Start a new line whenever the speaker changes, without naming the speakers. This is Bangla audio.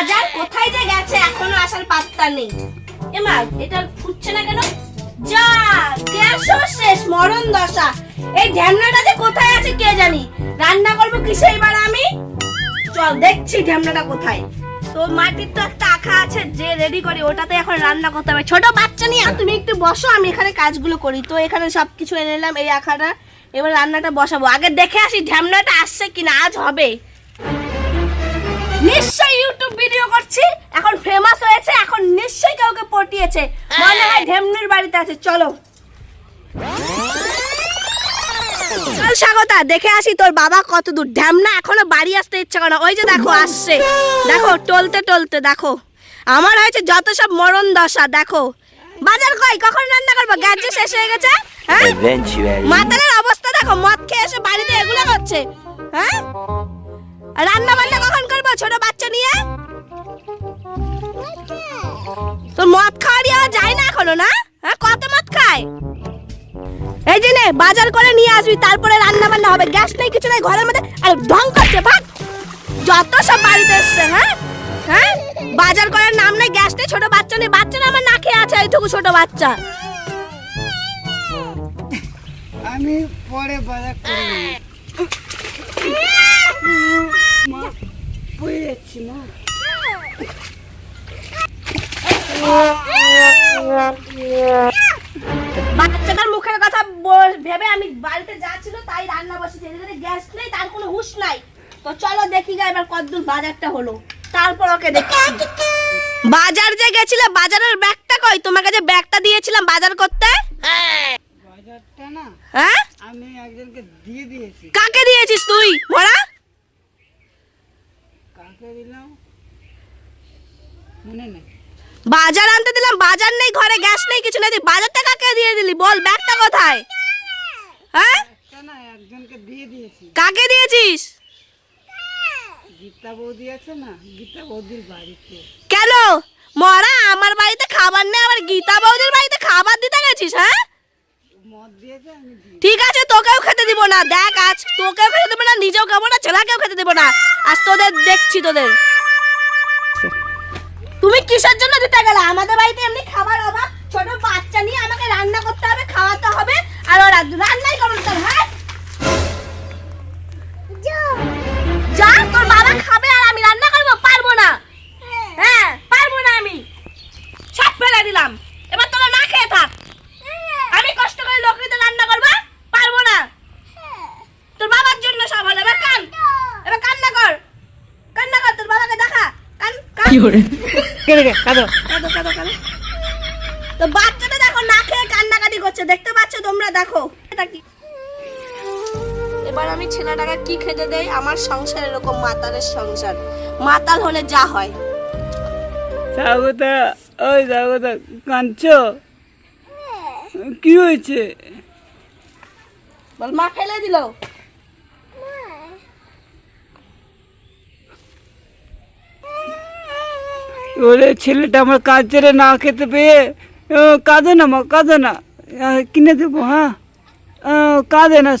বাজার কোথায় যে গেছে এখনও আসার পাত্তা নেই। এমা এটা ফুটছে না কেন? যা, গ্যাসও শেষ, মরণ দশা। এই ঢ্যামনাটা যে কোথায় আছে কে জানি? রান্না করব কিসে এবার আমি? চল, দেখছি ঢ্যামনাটা কোথায়। তো মাটির তো একটা আখা আছে, যে রেডি করি, ওটাতে এখন রান্না করতে হবে। ছোট বাচ্চা নিয়ে তুমি একটু বসো, আমি এখানে কাজগুলো করি। তো এখানে সবকিছু এনে নিলাম, এই আখাটা। এবার রান্নাটা বসাবো। আগে দেখে আসি ঢ্যামনাটা আসছে কিনা, আজ হবে। নিশ্চয়ই ইউটিউব ভিডিও করছি। এখন ফেমাস হয়েছে এখন নিশ্চয়ই কাউকে পটিয়েছে। মনে হয় ঢেমনির বাড়িতে আছে চলো। চল স্বাগতা দেখে আসি তোর বাবা কত দূর। ঢ্যামনা এখনও বাড়ি আসতে ইচ্ছা করে না। ওই যে দেখো আসছে। দেখো টলতে টলতে দেখো। আমার হয়েছে যত সব মরণ দশা দেখো। বাজার কই? কখন রান্না করব? গ্যাস শেষ হয়ে গেছে হ্যাঁ. মাতালের অবস্থা দেখো মদ খেয়ে এসে বাড়িতে এগুলো করছে। তোর মদ খাওয়া দিয়ে আর যায় না এখনও, না? হ্যাঁ কত মদ খায়? এই যে নে, বাজার করে নিয়ে আসবি, তারপরে রান্না বান্না হবে। গ্যাস নেই, কিছু নেই, ঘরের মধ্যে আর, ঢং করছে, ভাগ! যত সব বাড়িতে এসছে হ্যাঁ? হ্যাঁ? বাজার করার নাম নেই, গ্যাস নেই, ছোট বাচ্চা নেই। বাচ্চারা আমার না খেয়ে আছে, এইটুকু ছোট বাচ্চা।
আমি পরে বাজার করে। মা, পড়ে মা।
ভেবে আমি বাড়িতে যা ছিল তাই রান্না বসেছি। এদিকে গ্যাস নেই তার কোনো হুঁশ নাই। তো চলো দেখি গা এবার কতদূর বাজারটা হলো। তারপর ওকে দেখছি। বাজার যে গেছিলে বাজারের ব্যাগটা কই? তোমাকে যে ব্যাগটা দিয়েছিলাম বাজার করতে?
বাজারটা না
হ্যাঁ?
আমি একজনকে দিয়ে দিয়েছি।
কাকে দিয়েছিস তুই? মোরা
কাকে দিলাম? মনে নেই।
বাজার আনতে দিলাম বাজার নেই ঘরে গ্যাস নেই কিছু নেই। বাজারটা কাকে দিয়ে দিলি? বল ব্যাগটা কোথায়? হ্যাঁ?
একজনকে দিয়ে দিয়েছি।
কাকে দিয়েছিস?
গীতা বৌদি আছে না? গীতা বৌদির বাড়িতে।
কেন? মরা আমার বাড়িতে খাবার নেই আবার গীতা বৌদির বাড়িতে খাবার দিতে গেছিস হ্যাঁ? ঠিক আছে তোকেও খেতে দিব না। দেখ আজ তোকেও খেতে দেবো না নিজেও খাব না ছেলেকেও খেতে দেবো না। আজ তোদের দেখছি তোদের। তুমি কিসের জন্য দিতে গেলে? আমাদের বাড়িতে এমনি খাবার অভাব ছোট বাচ্চা নিয়ে আমাকে রান্না করতে হবে খাওয়াতে হবে আর ওরা রান্নাই করবে তোর হ্যাঁ যা। তোর বাবা খাবে আর আমি রান্না করব পারব না। হ্যাঁ পারব না আমি। সব ফেলে দিলাম। এবার তোরা না খেয়ে থাক। আমি কষ্ট করে লোকরিতে রান্না করব পারব না। তোর বাবার জন্য সব হলো। এবার কান। এবার কান্না কর। কান্না কর তোর বাবাকে দেখা। কান কান
কাঁদো
কাঁদো কাঁদো কাঁদো। তো খেয়ে কান্নাকাটি করছে দেখতে পাচ্ছ তোমরা? দেখো এটা কি? এবার আমি ছেলেটাকে কি খেতে দেই? আমার সংসার এরকম মাতালের সংসার। মাতাল হলে যা হয়।
স্বাগতা ওই কাঁদছ? কি হয়েছে?
বল মা ফেলে দিল।
ওরে ছেলেটা আমার কাজ ছেড়ে না খেতে পেয়ে। কাঁদো না মা কাঁদো না। আহ, কিনে দেবো হ্যাঁ আহ, কাঁদে না